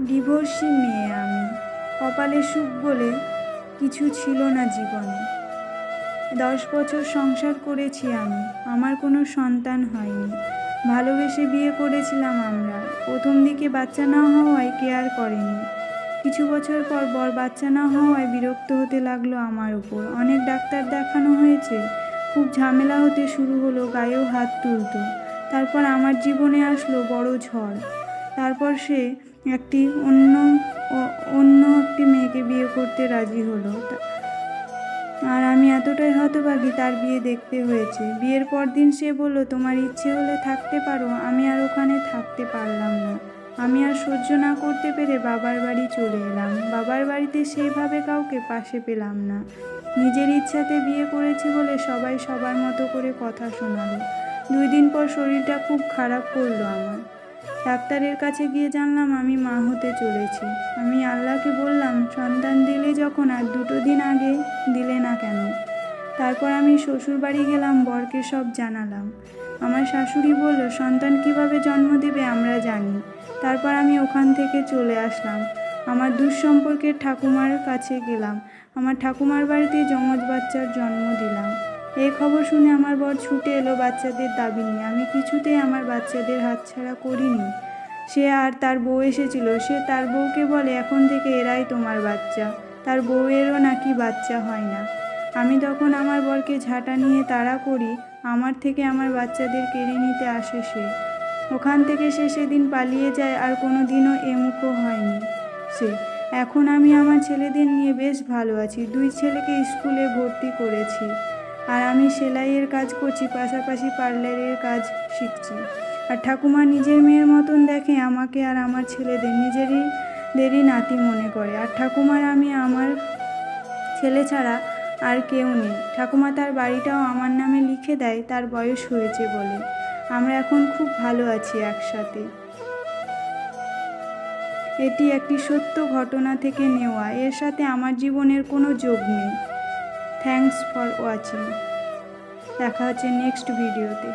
Divorcee মেয়ে আমি। কপালে সুখ বলে কিছু ছিল না জীবনে। দশ বছর সংসার করেছি আমি, আমার কোনো সন্তান হয়নি। ভালোবেসে বিয়ে করেছিলাম আমরা, প্রথম দিকে বাচ্চা না হওয়ায় কেয়ার করেনি। কিছু বছর পর বর বাচ্চা না হওয়ায় বিরক্ত হতে লাগল আমার উপর। অনেক ডাক্তার দেখানো হয়েছে, খুব ঝামেলা হতে শুরু হলো, গায়েও হাত তুলতো। তারপর আমার জীবনে আসলো বড় ঝড়। তারপর সে একটি অন্য অন্য একটি মেয়েকে বিয়ে করতে রাজি হলো। আর আমি এতটাই হতভাগী তার বিয়ে দেখতে হয়েছে। বিয়ের পর দিন সে বলল, তোমার ইচ্ছে হলে থাকতে পারো, আমি আর ওখানে থাকতে পারলাম না। আমি আর সহ্য না করতে পেরে বাবার বাড়ি চলে এলাম। বাবার বাড়িতে সেইভাবে কাউকে পাশে পেলাম না। নিজের ইচ্ছাতে বিয়ে করেছি বলে সবাই সবার মতো করে কথা শোনালো। দুই দিন পর শরীরটা খুব খারাপ করল আমার। ডাক্তারের কাছে গিয়ে জানলাম আমি মা হতে চলেছি। আমি আল্লাহকে বললাম, সন্তান দিলে যখন আর দুটো দিন আগে দিলে না কেন? তারপর আমি শ্বশুর বাড়ি গেলাম, বরকে সব জানালাম। আমার শাশুড়ি বলল, সন্তান কীভাবে জন্ম দেবে আমরা জানি। তারপর আমি ওখান থেকে চলে আসলাম। আমার দুঃসম্পর্কের ঠাকুমার কাছে গেলাম। আমার ঠাকুমার বাড়িতে যমজ বাচ্চার জন্ম দিলাম। এই খবর শুনে আমার বর ছুটে এলো বাচ্চাদের দাবি নিয়ে। আমি কিছুতেই আমার বাচ্চাদের হাতছাড়া করিনি। সে আর তার বউ এসেছিল। সে তার বউকে বলে, এখন থেকে এরাই তোমার বাচ্চা। তার বউয়েরও নাকি বাচ্চা হয় না। আমি তখন আমার বরকে ঝাঁটা নিয়ে তাড়া করি। আমার থেকে আমার বাচ্চাদের কেড়ে নিতে আসে সে। ওখান থেকে সে সেদিন পালিয়ে যায় আর কোনো দিনও এমুখো হয়নি সে। এখন আমি আমার ছেলেদের নিয়ে বেশ ভালো আছি। দুই ছেলেকে স্কুলে ভর্তি করেছি। আর আমি সেলাইয়ের কাজ করছি, পাশাপাশি পার্লারের কাজ শিখছি। আর ঠাকুমা নিজের মেয়ের মতন দেখে আমাকে আর আমার ছেলেদের নিজেরই দেরই নাতি মনে করে। আর ঠাকুমার আমি আমার ছেলে ছাড়া আর কেউ নেই। ঠাকুমা তার বাড়িটাও আমার নামে লিখে দেয়, তার বয়স হয়েছে বলে। আমরা এখন খুব ভালো আছি একসাথে। এটি একটি সত্য ঘটনা থেকে নেওয়া। এর সাথে আমার জীবনের কোনো যোগ নেই। থ্যাঙ্কস ফর ওয়াচিং দেখা হচ্ছে নেক্সট ভিডিওতে